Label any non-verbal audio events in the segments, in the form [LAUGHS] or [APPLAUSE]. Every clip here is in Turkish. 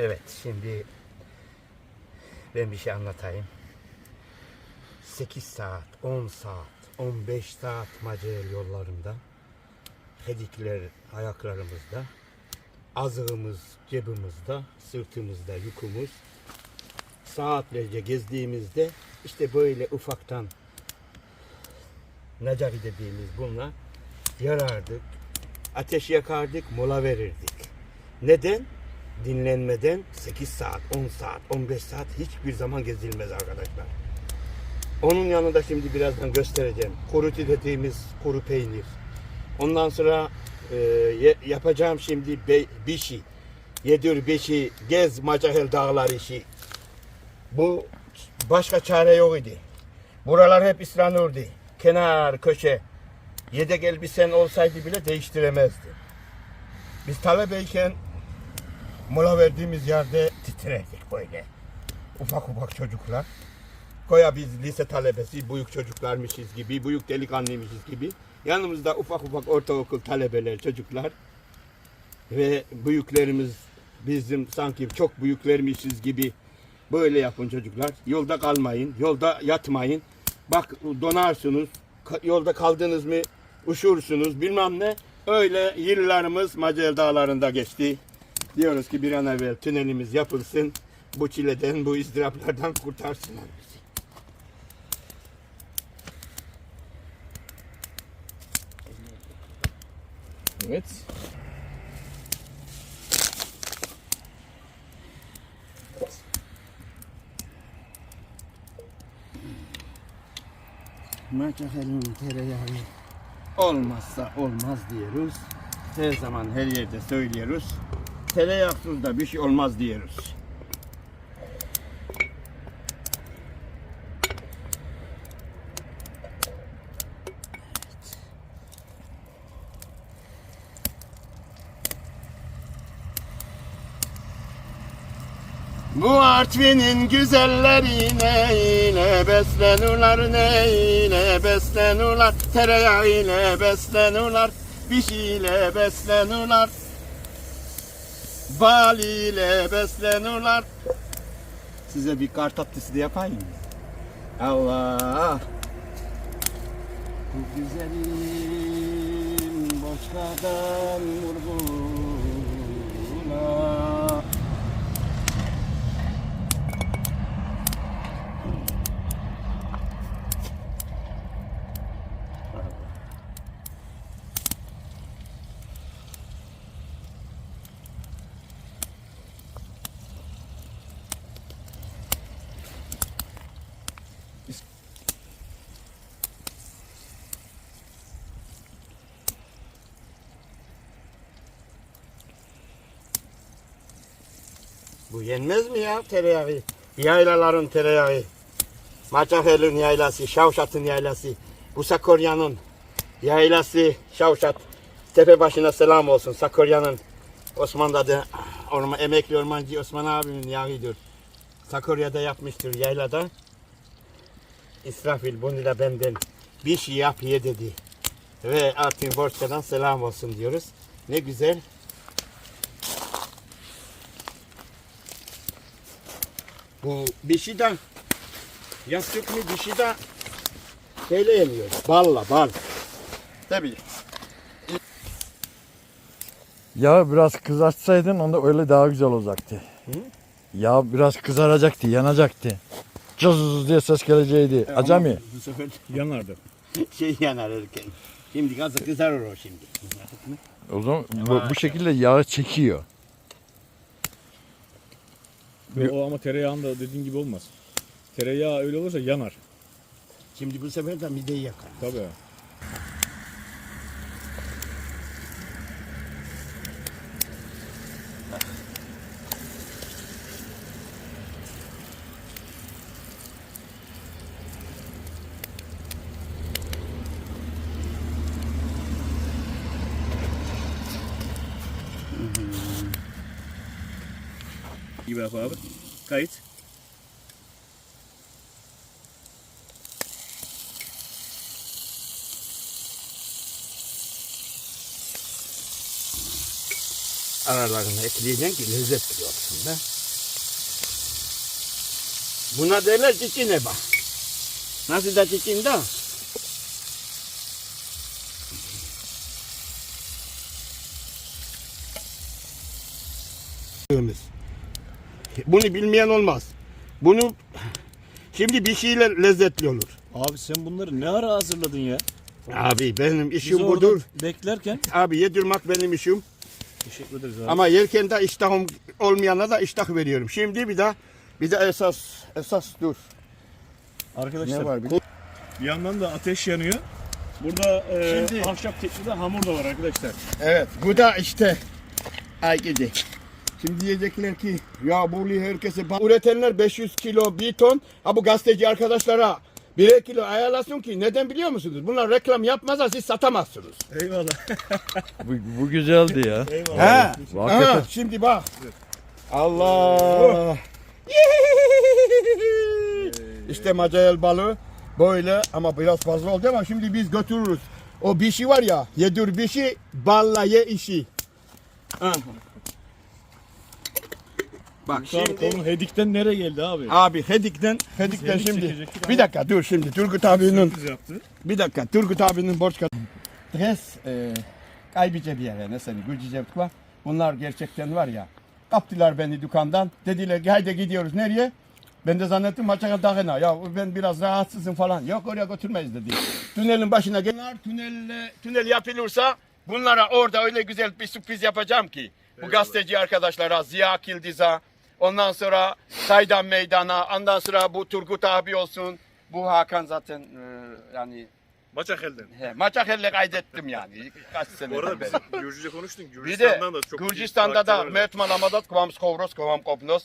Evet şimdi ben bir şey anlatayım. 8 saat, 10 saat, 15 saat Macael yollarında pedikler ayaklarımızda, azığımız cebimizde, sırtımızda yükümüz. Saatlerce gezdiğimizde işte böyle ufaktan Necari dediğimiz bununla yarardık. Ateş yakardık, mola verirdik. Neden? Dinlenmeden 8 saat, 10 saat, 15 saat hiçbir zaman gezilmez arkadaşlar. Onun yanında şimdi birazdan göstereceğim. Kuruti dediğimiz kuru peynir. Ondan sonra e, yapacağım şimdi be, bişi. Yedir bişi, gez Macahel dağlar işi. Bu başka çare yok idi. Buralar hep ıslanırdı. Kenar, köşe. Yedek elbisen olsaydı bile değiştiremezdi. Biz talebeyken mola verdiğimiz yerde titrerdik böyle. Ufak ufak çocuklar. Koya biz lise talebesi, büyük çocuklarmışız gibi, büyük delikanlıymışız gibi. Yanımızda ufak ufak ortaokul talebeler, çocuklar. Ve büyüklerimiz bizim sanki çok büyüklermişiz gibi böyle yapın çocuklar. Yolda kalmayın, yolda yatmayın. Bak donarsınız, yolda kaldınız mı uşursunuz bilmem ne. Öyle yıllarımız Macel Dağları'nda geçti. Diyoruz ki bir an evvel tünelimiz yapılsın. Bu çileden, bu ızdıraplardan kurtarsınlar bizi. Evet. Maçahelin tereyağı olmazsa olmaz diyoruz. Her zaman her yerde söylüyoruz. Tereyağsız da bir şey olmaz diyoruz. Bu Artvin'in güzelleri neyle beslenirler neyle beslenirler Tereyağı ile beslenirler Bişiyle beslenirler Bal ile beslenirler. Size bir kar tatlısı da yapayım mı? Allah! Bu güzelim başkadan vurgula Bu yenmez mi ya tereyağı? Yaylaların tereyağı. Maçahel'in yaylası, Şavşat'ın yaylası. Bu Sakorya'nın yaylası, Şavşat. Tepe başına selam olsun. Sakorya'nın Osmanlı'da da orma, emekli ormancı Osman abimin yağıdır. Sakorya'da yapmıştır yaylada. İsrafil bunu da benden bir şey yap ye dedi. Ve Artvin Borçka'dan selam olsun diyoruz. Ne güzel Bu dişi de yaptık mı dişi de şeyle yeniyor. Balla bal. Tabii. Ya biraz kızartsaydın onda öyle daha güzel olacaktı. Ya biraz kızaracaktı, yanacaktı. Cız diye ses geleceğiydi. Ama Acemi. Bu sefer [LAUGHS] Yanardı. şey yanar erken. Şimdi gazı kızarır o şimdi. O zaman bu, bu şekilde yağı çekiyor. Ve o ama tereyağında dediğin gibi olmaz. Tereyağı öyle olursa yanar. Şimdi bu sefer de mideyi yakar. Tabii. İyi bak abi. Kayıt. aralarına ekleyeceksin ki lezzetli olsun be. Buna derler çiçine bak. Nasıl da çiçin de? Bunu bilmeyen olmaz. Bunu şimdi bir şeyle lezzetli olur. Abi sen bunları ne ara hazırladın ya? Abi benim Biz işim orada budur. beklerken Abi yedirmek benim işim. teşekkür ederiz abi. Ama yerken de iştahım olmayana da iştah veriyorum. Şimdi bir de bir de esas esas dur. Arkadaşlar Ne var bir bir yandan da ateş yanıyor. Burada e, Şimdi- ahşap teknede hamur da var arkadaşlar. Evet bu da işte ay gidi. Şimdi diyecekler ki ya bu herkese üretenler 500 kilo bir ton. Ha bu gazeteci arkadaşlara birer kilo ayarlasın ki neden biliyor musunuz? Bunlar reklam yapmazsa siz satamazsınız. Eyvallah. [LAUGHS] Bu, bu güzeldi ya. Eyvallah. Hakikaten. Ha, şimdi bak. Allah. işte macayel balığı böyle ama biraz fazla oldu ama şimdi biz götürürüz. O bir şey var ya yedir bir şey balla ye işi. Ha. Bak şimdi konu Hedik'ten nereye geldi abi? abi Hedik'ten Hedik'ten Hedik şimdi çekecektik bir ama- dakika dur şimdi Turgut abinin yaptı. bir dakika Turgut abinin borç kat. Dres e, kaybice bir yere ne seni Gülcice var. Bunlar gerçekten var ya. Kaptılar beni dükkandan. Dediler ki haydi gidiyoruz nereye? Ben de zannettim Maçaka Dağı'na. Ya ben biraz rahatsızım falan. Yok oraya götürmeyiz dedi. Tünelin başına gel. Bunlar tünelle, tünel yapılırsa bunlara orada öyle güzel bir sürpriz yapacağım ki. Bu gazeteci arkadaşlara Ziya Kildiz'a ondan sonra Saydan Meydan'a ondan sonra bu Turgut abi olsun. Bu Hakan zaten e, yani Maçak elden. He, Maçakel'le kaydettim yani. Kaç sene Bu arada biz Gürcüce konuştun. Gürcistan'dan da çok Gürcistan'da da Met Malamadat, Kıvam Skovros, Kıvam Kopnos,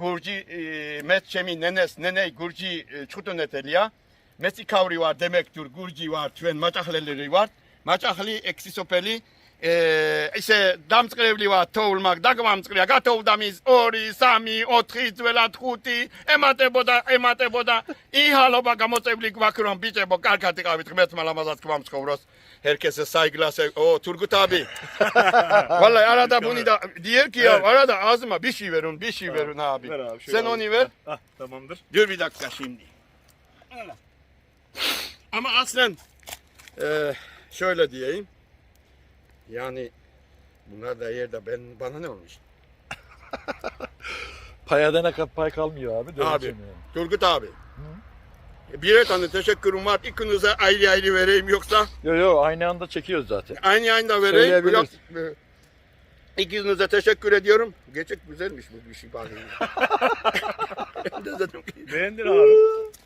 Gürci, e, Met Çemi, Nenes, Nene, Gürci, e, Çutun Etelya, Met Kavri var demektir, Gürci var, Tüven Maçakleleri var. Maçakli, Eksisopeli, e, ise Damskrevli var, Toğulmak, Dagvam Skriya, Gatov Damiz, Ori, Sami, Otrit, Velat, Huti, Emate Boda, Emate Boda, İhalo Bagamotevlik, Vakıron, Bice, Bokar, Katik, Avit, Met Malamadat, Kıvam Skovros. Herkese saygılar, sev O Turgut abi. Vallahi [LAUGHS] arada bunu da diyor ki ya arada ağzıma bir şey verin, bir şey verin abi. Ver abi, şöyle Sen onu ver. Ah tamamdır. Dur bir dakika şimdi. Ama aslen eee, şöyle diyeyim. Yani bunlar da yerde ben bana ne olmuş? [LAUGHS] Paya ne kadar pay kalmıyor abi. Abi. yani. Turgut abi. Birer tane teşekkürüm var. İkinize ayrı ayrı vereyim yoksa Yo yo aynı anda çekiyoruz zaten. aynı anda vereyim. Yok, e, İkinize teşekkür ediyorum. Gerçek güzelmiş bu bir şey [LAUGHS] bari. Beğendin abi.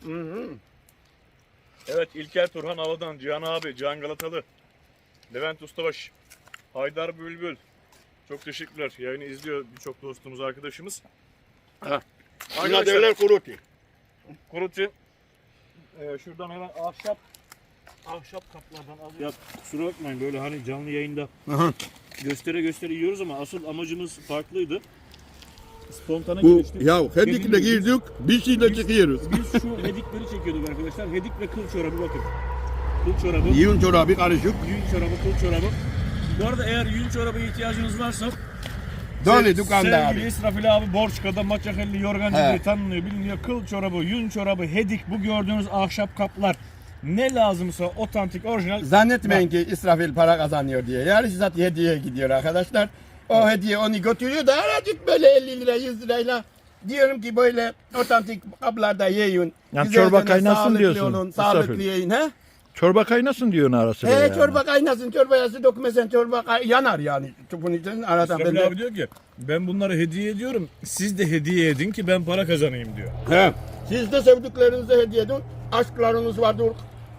hı hı. Evet İlker Turhan Avadan, Cihan abi, Cihan Galatalı, Levent Ustabaş, Haydar Bülbül. Çok teşekkürler. Yayını izliyor birçok dostumuz, arkadaşımız. Ha. Buna derler kuruti. Kuruti. Ee, şuradan hemen ahşap ahşap kaplardan alıyoruz. Ya kusura bakmayın böyle hani canlı yayında Aha. göstere göstere yiyoruz ama asıl amacımız farklıydı. Spontane Bu gelişti. ya hedikle girdik, bir şeyle çıkıyoruz. Biz şu hedikleri çekiyorduk arkadaşlar. Hedik ve kıl çorabı bakın. Kıl çorabı, Yiyun çorabı karışık. yün çorabı, kıl çorabı. Bu arada eğer yün çorabı ihtiyacınız varsa se- dükkanda sevgili abi. İsrafil abi Borçka'da Maçakelli Yorgancı He. diye tanınıyor, biliniyor. Kıl çorabı, yün çorabı, hedik bu gördüğünüz ahşap kaplar. Ne lazımsa otantik, orijinal. Zannetmeyin ki İsrafil para kazanıyor diye. Yani zaten hediye gidiyor arkadaşlar. O hediye onu götürüyor da aracık böyle 50 lira 100 lirayla diyorum ki böyle otantik kaplarda yiyin. Yani Güzelce çorba kaynasın sağlıklı diyorsun, Olun, İsrafil. sağlıklı yiyin. He? Çorba kaynasın diyorsun arası. He yani. çorba kaynasın, çorbaya su dökmesen çorba kay- yanar yani. Bunun için arada ben İsrafil de... abi diyor ki ben bunları hediye ediyorum. Siz de hediye edin ki ben para kazanayım diyor. He. Siz de sevdiklerinize hediye edin. Aşklarınız vardır,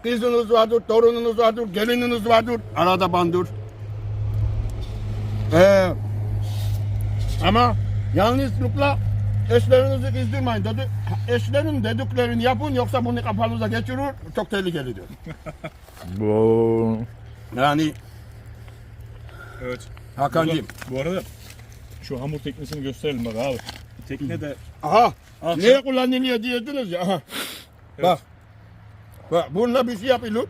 kızınız vardır, torununuz vardır, gelininiz vardır. Arada bandır. He. Ama yanlışlıkla eşlerinizi kızdırmayın dedi. Eşlerin dediklerini yapın yoksa bunu kafanıza geçirir. Çok tehlikelidir. [LAUGHS] Bu Yani Evet. Hakan'cığım. Bu arada şu hamur teknesini gösterelim bak abi. Tekne de Aha. Ahşap. Neye kullanılıyor diyordunuz ya. Aha. Bak. Bak bununla bir şey yapılır.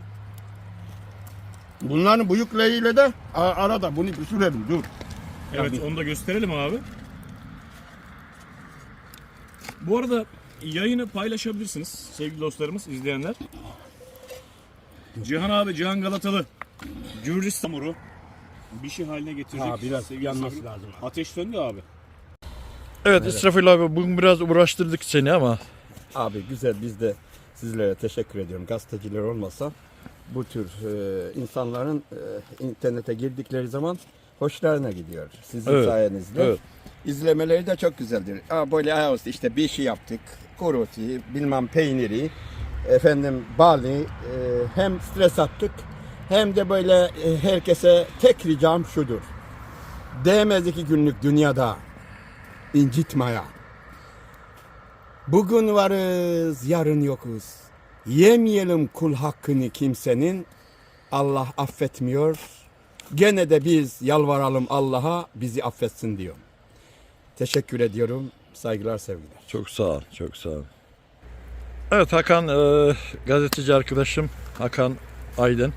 Bunların büyükleriyle de a- arada bunu pişirelim dur. Evet onu da gösterelim abi. Bu arada yayını paylaşabilirsiniz sevgili dostlarımız, izleyenler. Cihan abi, Cihan Galatalı. Gürcistan hamuru bir şey haline getirecek. Ha, biraz sevgili yanması dostlarım. lazım. abi. Ateş söndü abi. Evet, İsrafil abi bugün biraz uğraştırdık seni ama Abi güzel biz de sizlere teşekkür ediyorum. Gazeteciler olmasa bu tür e, insanların e, internete girdikleri zaman hoşlarına gidiyor. Sizin Evet, sayenizde. evet. İzlemeleri de çok güzeldir. Aa, böyle ayağımız işte bir şey yaptık. Kurutu, bilmem peyniri, efendim bali, e, hem stres attık hem de böyle e, herkese tek ricam şudur. Değmez iki günlük dünyada incitmaya. Bugün varız, yarın yokuz. Yemeyelim kul hakkını kimsenin. Allah affetmiyor. Gene de biz yalvaralım Allah'a bizi affetsin diyor. Teşekkür ediyorum. Saygılar, sevgiler. çok sağ ol, çok sağ ol. Evet Hakan, e, gazeteci arkadaşım Hakan Aydın.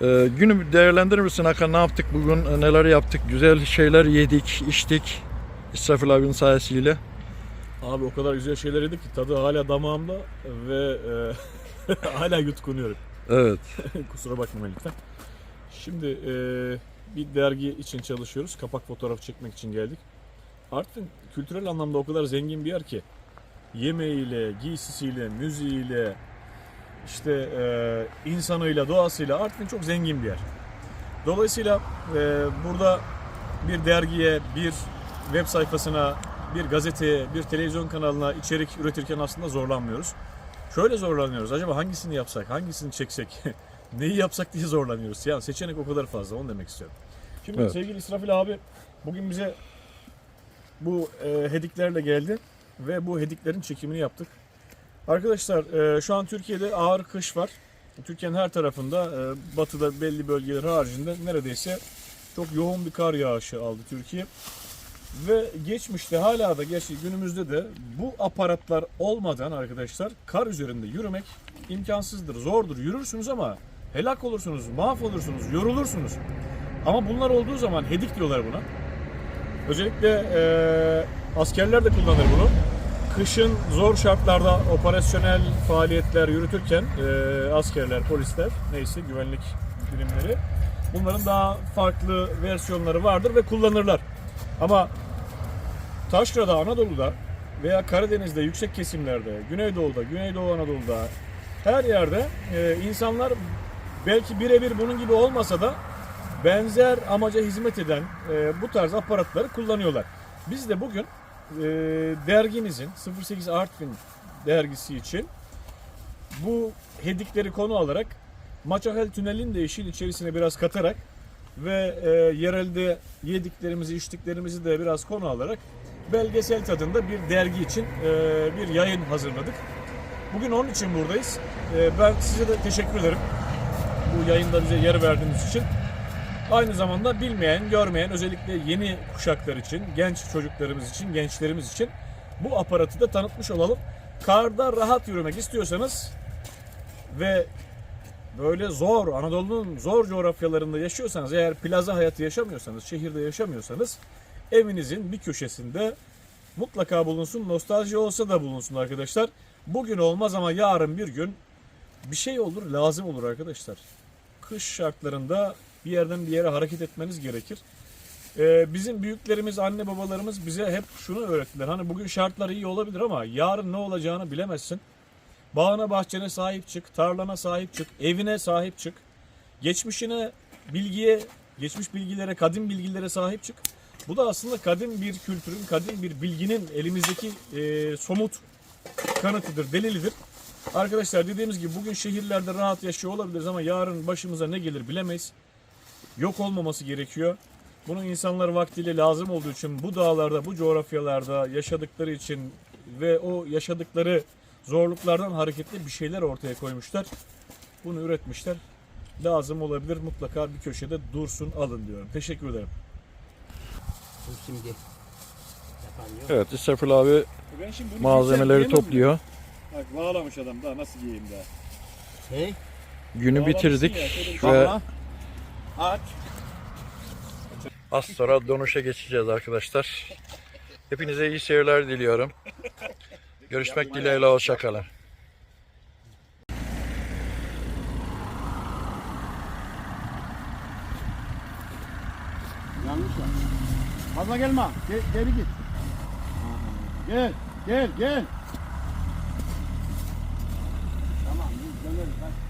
E, günü değerlendirir misin Hakan? Ne yaptık bugün? e, Neler yaptık? Güzel şeyler yedik, içtik. İsrafil abinin sayesiyle. Abi o kadar güzel şeyler yedik ki tadı hala damağımda ve e, [LAUGHS] hala yutkunuyorum. Evet. [LAUGHS] Kusura bakmayın lütfen. Şimdi e, bir dergi için çalışıyoruz. Kapak fotoğrafı çekmek için geldik. Artvin kültürel anlamda o kadar zengin bir yer ki yemeğiyle, giysisiyle, müziğiyle, işte e, insanıyla, doğasıyla Artvin çok zengin bir yer. Dolayısıyla e, burada bir dergiye, bir web sayfasına, bir gazeteye, bir televizyon kanalına içerik üretirken aslında zorlanmıyoruz. Şöyle zorlanıyoruz. Acaba hangisini yapsak, hangisini çeksek, [LAUGHS] neyi yapsak diye zorlanıyoruz. Yani seçenek o kadar fazla. Onu demek istiyorum. Şimdi Evet. sevgili İsrafil abi bugün bize bu e, hediklerle geldi ve bu hediklerin çekimini yaptık. Arkadaşlar e, şu an Türkiye'de ağır kış var. Türkiye'nin her tarafında e, batıda belli bölgeler haricinde neredeyse çok yoğun bir kar yağışı aldı Türkiye. Ve geçmişte hala da gerçi günümüzde de bu aparatlar olmadan arkadaşlar kar üzerinde yürümek imkansızdır, zordur. Yürürsünüz ama helak olursunuz, mahvolursunuz, yorulursunuz. Ama bunlar olduğu zaman hedik diyorlar buna. Özellikle eee, askerler de kullanır bunu. Kışın zor şartlarda operasyonel faaliyetler yürütürken eee, askerler, polisler, neyse güvenlik birimleri bunların daha farklı versiyonları vardır ve kullanırlar. Ama Taşra'da, Anadolu'da veya Karadeniz'de, yüksek kesimlerde, Güneydoğu'da, Güneydoğu Anadolu'da her yerde e, insanlar belki birebir bunun gibi olmasa da benzer amaca hizmet eden e, bu tarz aparatları kullanıyorlar. Biz de bugün e, dergimizin 08 Artvin dergisi için bu hedikleri konu alarak Maçahel Tüneli'nin de işin içerisine biraz katarak ve e, yerelde yediklerimizi, içtiklerimizi de biraz konu alarak belgesel tadında bir dergi için e, bir yayın hazırladık. Bugün onun için buradayız. E, ben size de teşekkür ederim. Yayında bize yer verdiğiniz için. Aynı zamanda bilmeyen, görmeyen özellikle yeni kuşaklar için, genç çocuklarımız için, gençlerimiz için bu aparatı da tanıtmış olalım. Karda rahat yürümek istiyorsanız ve böyle zor, Anadolu'nun zor coğrafyalarında yaşıyorsanız, eğer plaza hayatı yaşamıyorsanız, şehirde yaşamıyorsanız evinizin bir köşesinde mutlaka bulunsun. Nostalji olsa da bulunsun arkadaşlar. Bugün olmaz ama yarın bir gün bir şey olur, lazım olur arkadaşlar. Kış şartlarında bir yerden bir yere hareket etmeniz gerekir. Ee, bizim büyüklerimiz, anne babalarımız bize hep şunu öğrettiler. Hani bugün şartlar iyi olabilir ama yarın ne olacağını bilemezsin. Bağına bahçene sahip çık, tarlana sahip çık, evine sahip çık. Geçmişine, bilgiye, geçmiş bilgilere, kadim bilgilere sahip çık. Bu da aslında kadim bir kültürün, kadim bir bilginin elimizdeki e, somut kanıtıdır, delilidir. Arkadaşlar dediğimiz gibi bugün şehirlerde rahat yaşıyor olabiliriz ama yarın başımıza ne gelir bilemeyiz. Yok olmaması gerekiyor. Bunun insanlar vaktiyle lazım olduğu için bu dağlarda, bu coğrafyalarda yaşadıkları için ve o yaşadıkları zorluklardan hareketle bir şeyler ortaya koymuşlar. Bunu üretmişler. Lazım olabilir mutlaka bir köşede dursun alın diyorum. Teşekkür ederim. Bu şimdi. Evet İsrafil abi Ben şimdi bunu malzemeleri topluyor. Bak bağlamış adam daha nasıl giyeyim daha. Hey, Günü Bağlamışsın bitirdik ya, şöyle ve bağla. Aç. Az sonra dönüşe geçeceğiz arkadaşlar. Hepinize iyi seyirler diliyorum. Görüşmek dileğiyle hoşçakalın. Yanlış ya. Fazla gelme. Ge- geri git. Gel. Gel. Gel. 这里那